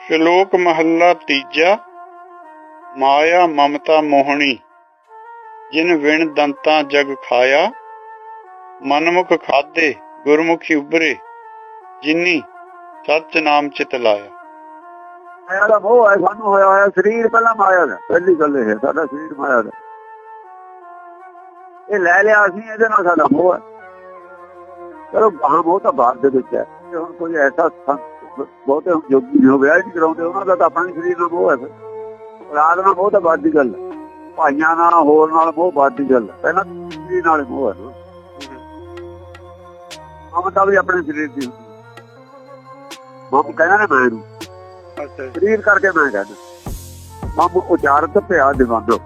ਸ਼ਲੋਕ ਮਹੱਲਾ ਤੀਜਾ, ਮਾਇਆ ਮਮਤਾ ਮੋਹਣੀ। ਜਿਨ ਵਿਣ ਦੰਤਾਂ ਜਗ ਖਾਇਆ, ਮਨਮੁਖ ਖਾਦੇ, ਗੁਰਮੁਖੀ ਉਬਰੇ ਜਿਨੀ ਸੱਚ ਨਾਮ ਚਿਤ ਲਾਇਆ। ਮਾਇਆ ਦਾ ਮੋਹ ਹੈ ਸਾਨੂੰ ਹੋਇਆ ਹੋਇਆ, ਸਰੀਰ ਪਹਿਲਾਂ ਮਾਇਆ ਦਾ, ਪਹਿਲੀ ਗੱਲ ਇਹ ਸਾਡਾ ਸਰੀਰ ਮਾਇਆ ਦਾ। ਇਹ ਲੈ ਲਿਆ ਅਸੀਂ, ਇਹਦੇ ਨਾਲ ਸਾਡਾ ਮੋਹ ਹੈ। ਚਲੋ ਬਾਹਾਂ ਮੋਹ ਤਾਂ ਬਾਹਰ ਦੇ ਵਿੱਚ ਹੈ ਹੁਣ ਕੋਈ ਐਸਾ ਸੰਤ ਬਹੁਤੇ ਜੋਗੀ ਹੋ ਵਿਆਹ ਨਹੀਂ ਕਰਾਉਂਦੇ ਉਹਨਾਂ ਦਾ ਤਾਂ ਆਪਣਾ ਸਰੀਰ ਨਾਲ ਮੋਹ ਹੈ ਫਿਰ। ਔਲਾਦ ਨਾਲ ਮੋਹ ਤਾਂ ਬਾਅਦ ਦੀ ਗੱਲ ਭਾਈਆਂ ਨਾਲ ਹੋਰ ਨਾਲ ਬਾਅਦ ਦੀ ਗੱਲ ਪਹਿਲਾਂ ਸਰੀਰ ਨਾਲ ਹੀ ਮੋਹ ਹੈ। ਮਮਤਾ ਵੀ ਆਪਣੇ ਸਰੀਰ ਦੀ ਹੁੰਦੀ ਮਮ ਕਹਿੰਦਾ ਨਾ ਮੈਂ ਨੂੰ। ਸਰੀਰ ਕਰਕੇ ਮੈਂ ਕਹਿੰਦਾ। ਮਮ ਉਚਾਰਤ ਪਿਆ ਦੀਵਾਨੋ।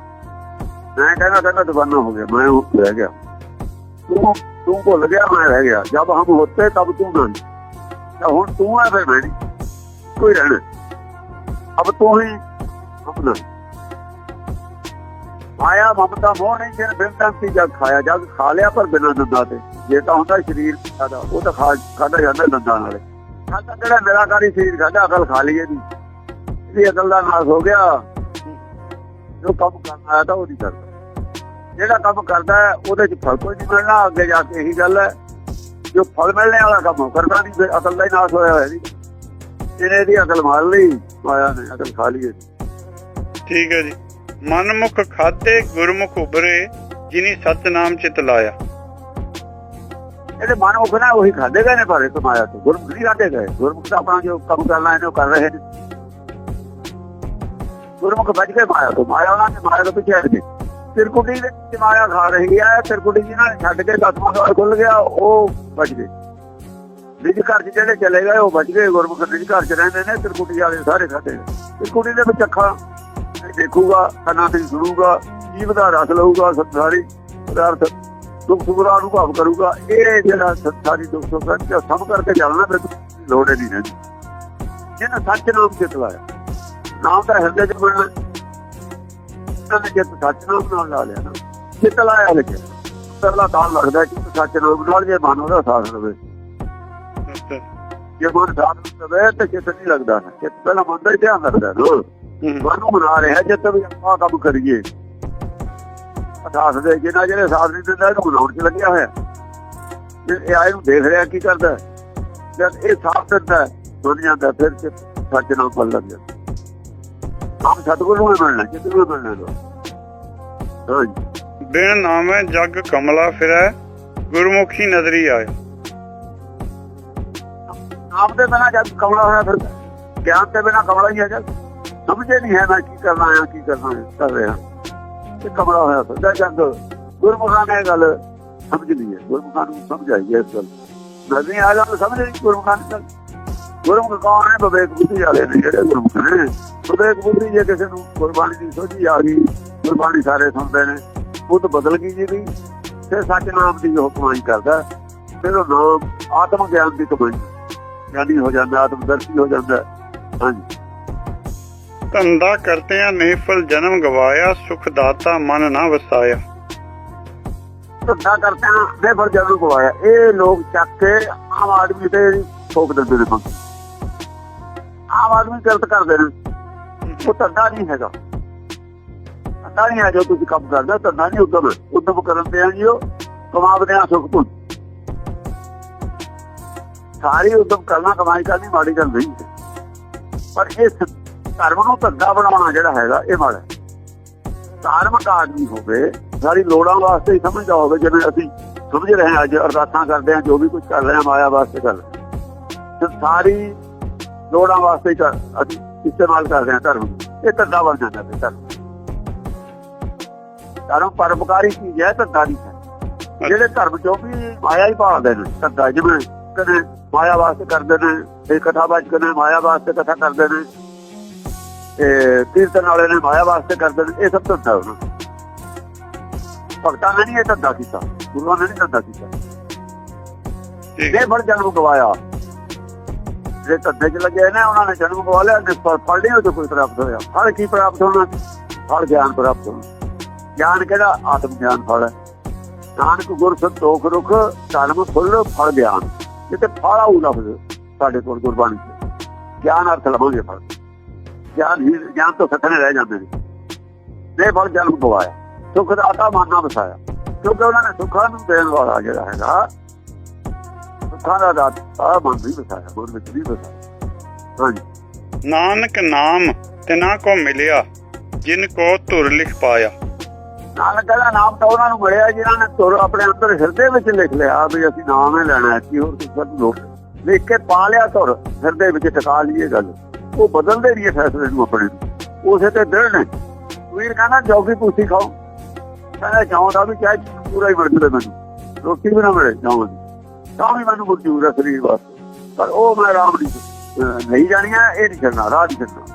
ਮੈਂ ਕਹਿੰਦਾ ਕਹਿੰਦਾ ਦੀਵਾਨਾ ਹੋ ਗਿਆ ਮੈਂ ਰਹਿ ਗਿਆ। ਤੂੰ ਤੂੰ ਭੁੱਲ ਗਿਆ ਮੈਂ ਰਹਿ ਗਿਆ। ਜਦ ਹਮ ਹੋਤੇ ਤਬ ਤੂੰ ਨਹੀਂ ਤਾਂ ਹੁਣ ਤੂੰ ਹੈ ਫਿਰ ਮੈਂ ਕੋਈ ਰਹਿਣਾ ਅਬ ਤੂੰ ਹੀ ਆਪਣਾ ਮਾਇਆ ਮਮਤਾ ਮੋਹ ਨਹੀਂ ਜਿਨ ਬਿੰਦਾਂ ਸੀ ਜਗ ਖਾਇਆ। ਜਗ ਖਾ ਲਿਆ ਪਰ ਬਿਨਾਂ ਦੰਦਾਂ ਤੇ। ਜੇ ਤਾਂ ਹੁੰਦਾ ਸਰੀਰ ਸਾਡਾ, ਉਹ ਤਾਂ ਖਾ ਖਾਦਾ ਜਾਂਦਾ ਦੰਦਾਂ ਨਾਲੇ। ਖਾਦਾ ਜਿਹੜਾ ਨਿਰਾਕਾਰੀ ਸਰੀਰ ਖਾਦਾ ਅਕਲ ਖਾ ਲਈਏ ਦੀ ਇਹਦੀ ਅਕਲ ਦਾ ਨਾਸ ਹੋ ਗਿਆ। ਜੋ ਕੰਮ ਕਰਨਾ ਆਇਆ ਤਾਂ ਉਹ ਨਹੀਂ ਕਰਦਾ ਜਿਹੜਾ ਕੰਮ ਕਰਦਾ ਹੈ, ਉਹਦੇ ਚ ਫ਼ਰਕ ਕੋਈ ਨਹੀਂ ਮਿਲਣਾ। ਅੱਗੇ ਜਾ ਕੇ ਇਹੀ ਗੱਲ ਹੈ। ਜੋ ਫਲ ਮਿਲਣੇ ਵਾਲਾ ਕੰਮ ਕਰਦਾ ਨਹੀਂ ਅਕਲ ਦਾ ਹੀ ਨਾਸ ਹੋਇਆ ਹੋਇਆ ਜੀ। ਜਿਹਨੇ ਇਹਦੀ ਅਕਲ ਮਾਰ ਲਈ ਮਾਇਆ ਨੇ ਅਕਲ ਖਾ ਲਈ। ਠੀਕ ਹੈ ਜੀ। ਮਨਮੁਖ ਖਾਦੇ ਗੁਰਮੁਖ ਉਬਰੇ ਜਿਨੀ ਸੱਚ ਨਾਮ ਚਿਤ ਲਾਇਆ। ਇਹਦੇ ਮਨ ਉਹ ਨਾ ਉਹੀ ਖਾਦੇ ਗਏ ਨੇ ਭਾਰੇ ਮਾਇਆ ਤੋਂ। ਗੁਰਮੁਖ ਨਹੀਂ ਖਾਦੇ ਗਏ। ਗੁਰਮੁਖ ਤਾਂ ਆਪਣਾ ਜੋ ਕੰਮ ਕਰਨਾ ਇਹਨੇ ਉਹ ਕਰ ਰਹੇ ਨੇ। ਗੁਰਮੁਖ ਬਚ ਕੇ ਮਾਇਆ ਤੋਂ ਮਾਇਆ ਉਹਨਾਂ ਨੇ ਮਾਇਆ ਤੋਂ ਪਿੱਛੇ ਹਟ ਗਏ। ਤਿਰਕੁਟੀ ਦੇ ਵਿੱਚ ਮਾਇਆ ਖਾ ਰਹੀ ਹੈ ਤਿਰਕੁਟੀ ਜਿਹਨਾਂ ਨੇ ਛੱਡ ਕੇ ਦਸਵਾਂ ਖੁੱਲ ਗਿਆ, ਉਹ ਬਚ ਗਏ। ਨਿਜ ਘਰ 'ਚ ਜਿਹੜੇ ਚਲੇ ਗਏ, ਉਹ ਬਚ ਗਏ। ਗੁਰਮੁਖ ਨਿਜ ਘਰ 'ਚ ਰਹਿੰਦੇ ਨੇ, ਤਿਰਕੁਟੀ ਵਾਲੇ ਸਾਰੇ ਖਾਦੇ ਤਿਰਕੁਟੀ ਦੇ ਵਿੱਚ ਅੱਖਾਂ ਦੇਖੂਗਾ, ਕੰਨਾਂ ਤੇ ਸੁਣੂਗਾ, ਜੀਵ ਦਾ ਰਸ ਲਊਗਾ, ਸੰਸਾਰੀ ਪਦਾਰਥ ਦੁੱਖ ਸੁੱਖ ਦਾ ਅਨੁਭਵ ਕਰੂਗਾ। ਇਹ ਜਿਹੜਾ ਸੰਸਾਰੀ ਦੁੱਖ ਸੁਖ ਹੈ ਸਭ ਕਰਕੇ ਚੱਲਣਾ ਫਿਰ ਲੋੜ ਹੀ ਨਹੀਂ ਰਹਿੰਦੀ ਜਿਹਨੇ ਸੱਚ ਨਾਮ ਚਿਤ ਲਾਇਆ, ਨਾਮ ਦਾ ਹਿਰਦੇ 'ਚ ਬਣਨਾ। ਉਹਨੇ ਜਿੱਤ ਸੱਚ ਨਾਮ ਨਾਲ ਲਾ ਲਿਆ ਨਾ ਚਿਤ ਲਾਇਆ ਲਿਖਿਆ ਸਰਲਾ ਤਾਂ ਲੱਗਦਾ ਕਿ ਸੱਚ ਨਾਮ ਨਾਲ ਜੇ ਮਨ ਉਹਦਾ ਸਾਥ ਅੱਛਾ। ਜੇ ਮਨ ਸਾਥ ਲਵੇ ਤੇ ਚਿਤ ਨਹੀਂ ਲੱਗਦਾ ਨਾ। ਚਿਤ ਪਹਿਲਾਂ ਮਨ ਦਾ ਹੀ ਧਿਆਨ ਰੱਖਦਾ ਨਾ ਹੂੰ। ਮਨ ਨੂੰ ਬਣਾ ਰਿਹਾ ਜਦ ਵੀ ਆਪਾਂ ਕੰਮ ਕਰੀਏ। ਅਸਾਸ ਦੇ ਜਿਹਨਾਂ ਜਿਹੜੇ ਸਾਥ ਨਹੀਂ ਦਿੰਦਾ ਇਹਨੂੰ ਬਣਾਉਣ ਚ ਲੱਗਿਆ ਹੋਇਆ। ਇਹ ਆਏ ਨੂੰ ਦੇਖ ਰਿਹਾ ਕੀ ਕਰਦਾ? ਜਦ ਇਹ ਸਾਥ ਦਿੰਦਾ ਬਣ ਜਾਂਦਾ ਫਿਰ ਸੱਚ ਨਾਲ ਪਲ ਲੱਗ ਜਾਂਦਾ ਸਤਿਗੁਰੂ ਨੂੰ ਹੀ ਮਿਲਣਾ ਜਿੱਦ ਨੂੰ ਹੀ ਮਿਲਣਾ ਲੋ ਹਾਂਜੀ। ਬਿਨ ਨਾਮੈ ਜਗ ਕਮਲਾ ਫਿਰੈ ਗੁਰਮੁਖੀ ਨਜ਼ਰੀ ਆਇਆ ਆਪ ਦੇ ਬਿਨਾ ਜਦ ਕਮਲਾ ਹੋਇਆ ਫਿਰ ਗਿਆਨ ਦੇ ਬਿਨਾ ਕਮਲਾ ਹੀ ਹੈ ਜਦ ਸਮਝੇ ਨਹੀਂ ਹੈ ਮੈਂ ਕੀ ਕਰਨਾ ਹੈ ਕੀ ਕਰਨਾ ਹੈ ਕਰ ਰਿਹਾ। ਤੇ ਕਮਲਾ ਹੋਇਆ ਫਿਰ ਜਦ ਗੁਰਮੁਖਾਂ ਨੇ ਗੱਲ ਸਮਝ ਲਈ ਹੈ। ਗੁਰਮੁਖਾਂ ਨੂੰ ਸਮਝ ਆਈ ਹੈ ਇਸ ਗੱਲ। ਨਜ਼ਰੀ ਆ ਜਾਂ ਸਮਝ ਨਹੀਂ ਗੁਰਮੁਖਾਂ ਨੇ ਗੱਲ। ਗੁਰਮੁਖ ਕੌਣ ਹੈ ਬਵੇਕ ਬੁੱਧੀ ਵਾਲੇ ਨੇ ਜਿਹੜੇ ਗੁਰਮੁਖ ਨੇ। ਬਵੇਕ ਬੁੱਧੀ ਜੇ ਕਿਸੇ ਨੂੰ ਗੁਰਬਾਣੀ ਦੀ ਸੋਝੀ ਆ ਗਈ ਗੁਰਬਾਣੀ ਸਾਰੇ ਸੁਣਦੇ ਨੇ ਉਹ ਤਾਂ ਬਦਲ ਗਈ ਜੀ ਵੀ ਫਿਰ ਸੱਚ ਨਾਮ ਦੀ ਉਹ ਕਮਾਈ ਕਰਦਾ ਫਿਰ ਉਹ ਨਾਮ ਆਤਮ ਗਿਆਨ ਦੀ ਕਮਾਈ। ਗਿਆਨੀ ਹੋ ਜਾਂਦਾ ਆਤਮਦਰਸ਼ੀ ਹੋ ਜਾਂਦਾ। ਹਾਂਜੀ। ਧੰਦਾ ਕਰਤਿਆਂ ਨਿਫਲ ਜਨਮ ਗਵਾਇਆ ਸੁਖ ਦਾਤਾ ਮਨ ਨਾ ਵਸਾਇਆ। ਧੰਦਾ ਕਰਦੇ ਆ ਬੇਫਰ ਜਨਮ ਗਵਾਇਆ। ਇਹ ਲੋਕ ਚੱਕ ਕੇ ਆਮ ਆਦਮੀ ਤੇ ਠੋਕ ਦਿੰਦੇ ਨੇ। ਬੰਦ ਆਮ ਆਦਮੀ ਗਲਤ ਕਰਦੇ ਨੇ। ਉਹ ਧੰਦਾ ਨਹੀਂ ਹੈਗਾ। ਧੰਦਾ ਨਹੀਂ ਹੈ ਜੋ ਤੁਸੀਂ ਕੰਮ ਕਰਦੇ ਧੰਦਾ ਨਹੀਂ ਉਦਮ ਹੈ। ਕਰਨ ਦੇ ਆ ਜੀ ਉਹ ਕਮਾਵਦੇ ਆ ਸੁਖ ਪੁੰਨ ਸਾਰੀ ਉਦਮ ਕਰਨਾ, ਕਮਾਈ ਕਰਨੀ, ਮਾੜੀ ਗੱਲ ਨਹੀਂ। ਪਰ ਇਹ ਧਰਮ ਨੂੰ ਧੰਦਾ ਬਣਾਉਣਾ ਜਿਹੜਾ ਹੈਗਾ, ਇਹ ਮਾੜਾ ਧਾਰਮਿਕ ਆਦਮੀ ਹੋਵੇ, ਸਾਰੀ ਲੋੜਾਂ ਵਾਸਤੇ ਹੀ ਸਮਝਦਾ ਹੋਵੇ, ਜਿਵੇਂ ਅਸੀਂ ਸਮਝ ਰਹੇ ਹਾਂ ਅੱਜ ਅਰਦਾਸਾਂ ਕਰਦੇ ਹਾਂ, ਜੋ ਵੀ ਕੁਝ ਕਰ ਰਹੇ ਹਾਂ, ਮਾਇਆ ਵਾਸਤੇ ਕਰ ਰਹੇ ਸਾਰੀ ਲੋੜਾਂ ਵਾਸਤੇ ਹੀ ਅਸੀਂ ਇਸਤੇਮਾਲ ਕਰਦੇ ਹਾਂ ਧਰਮ। ਇਹ ਧੰਦਾ ਬਣ ਜਾਂਦਾ ਫਿਰ ਧਰਮ ਧਰਮ ਪਰਪਕਾਰੀ ਚੀਜ਼ ਹੈ ਧੰਦਾ ਨਹੀਂ ਹੈ। ਜਿਹੜੇ ਧਰਮ ਚੋਂ ਵੀ ਮਾਇਆ ਹੀ ਭਾਲਦੇ ਨੇ ਧੰਦਾ ਜਿਵੇਂ ਕਦੇ ਮਾਇਆ ਵਾਸਤੇ ਕਰਦੇ ਨੇ ਇਹ ਕਥਾ ਬਾਜ ਨੇ ਮਾਇਆ ਵਾਸਤੇ ਕਥਾ ਕਰਦੇ ਨੇ ਤੇ ਕੀਰਤਨ ਵਾਲੇ ਨੇ ਮਾਇਆ ਵਾਸਤੇ ਕਰਦੇ ਨੇ ਇਹ ਸਭ ਧੰਦਾ ਉਹਨਾਂ। ਭਗਤਾਂ ਨੇ ਨਹੀਂ ਇਹ ਧੰਦਾ ਕੀਤਾ ਗੁਰੂਆਂ ਨੇ ਨਹੀਂ ਧੰਦਾ ਕੀਤਾ। ਇਹ ਫੜ ਜਨਮ ਗਵਾਇਆ। ਜਿਹੜੇ ਧੰਦੇ 'ਚ ਲੱਗੇ ਨੇ, ਉਹਨਾਂ ਨੇ ਜਨਮ ਗਵਾ ਲਿਆ ਤੇ ਫਲ ਨਹੀਂ ਉਹ ਕੋਈ ਪ੍ਰਾਪਤ ਹੋਇਆ। ਫਲ ਕੀ ਪ੍ਰਾਪਤ ਹੋਣਾ? ਫਲ ਗਿਆਨ ਪ੍ਰਾਪਤ ਹੋਣਾ। ਗਿਆਨ ਕਿਹੜਾ? ਆਤਮ ਗਿਆਨ ਫਲ ਹੈ। ਨਾਨਕ ਗੁਰ ਸੰਤੋਖ ਰੁਖ, ਧਰਮ ਫੁੱਲ, ਫਲ ਗਿਆਨ। ਇਹ ਫਲ ਆਉ ਲਫ਼ਜ਼ ਸਾਡੇ ਕੋਲ ਗੁਰਬਾਣੀ 'ਚ। ਗਿਆਨ ਅਰਥ ਲਵਾਂਗੇ ਫਲ। ਗਿਆਨ ਹੀ, ਗਿਆਨ ਤੋਂ ਸੱਖਣੇ ਰਹਿ ਜਾਂਦੇ ਨੇ। ਨੇ ਫਲ ਜਨਮ ਪਵਾਇਆ। ਸੁਖ ਦਾਤਾ ਮਾਨਾ ਵਸਾਇਆ। ਕਿਉਂਕਿ ਉਹਨਾਂ ਨੇ ਸੁੱਖਾਂ ਨੂੰ ਦੇਣ ਵਾਲਾ ਜਿਹੜਾ ਹੈਗਾ ਸੁੱਖਾਂ ਦਾ ਦਾਤਾ ਮਨ ਵੀ ਵਸਾਇਆ ਮਨ ਵਿੱਚ ਵੀ ਵਸਾਇਆ ਹਾਂਜੀ। ਨਾਨਕ ਨਾਮ ਤਿਨਾ ਕੋ ਮਿਲਿਆ ਜਿਨ ਕੋ ਧੁਰ ਲਿਖ ਪਾਇਆ। ਨਾਨਕ ਦਾ ਨਾਮ ਤਾਂ ਉਹਨਾਂ ਨੂੰ ਮਿਲਿਆ ਜਿਨ੍ਹਾਂ ਨੇ ਤੁਰ ਆਪਣੇ ਅੰਦਰ ਹਿਰਦੇ ਵਿੱਚ ਲਿਖ ਲਿਆ ਵੀ ਅਸੀਂ ਨਾਮ ਹੀ ਲੈਣਾ ਹੈ ਕੀ ਹੋਰ ਨਹੀਂ। ਲੋਕ ਲਿਖ ਕੇ ਪਾ ਲਿਆ ਤੁਰ ਹਿਰਦੇ ਵਿੱਚ ਟਿਕਾ ਲਈਏ ਗੱਲ। ਉਹ ਬਦਲਦੇ ਇਹ ਫੈਸਲੇ ਨੂੰ ਆਪਣੇ ਨੂੰ। ਉਸੇ ਤੇ ਦ੍ਰਿੜ ਨੇ। ਵੀਰ ਕਹਿੰਦਾ ਜੋਗੀ ਪੂਸੀ ਖਾਓ। ਕਹਿੰਦਾ ਚਾਹੁੰਦਾ ਵੀ ਚਾਹੇ ਪੂਰਾ ਹੀ ਮਿਲ ਜਾਵੇ ਮੈਨੂੰ। ਰੋਟੀ ਵੀ ਨਾ ਮਿਲੇ ਚਾਹੁੰਦੀ ਤਾਂ ਵੀ ਮੈਨੂੰ ਮਨਜ਼ੂਰ ਹੈ ਸਰੀਰ ਵਾਸਤੇ। ਪਰ ਉਹ ਮੈਂ ਆਰਾਮ ਨਹੀਂ ਅਹ ਨਹੀਂ ਜਾਣੀਆਂ, ਇਹ ਨਹੀਂ ਕਰਨਾ ਰਾਹ ਨਹੀਂ ਕਰਨਾ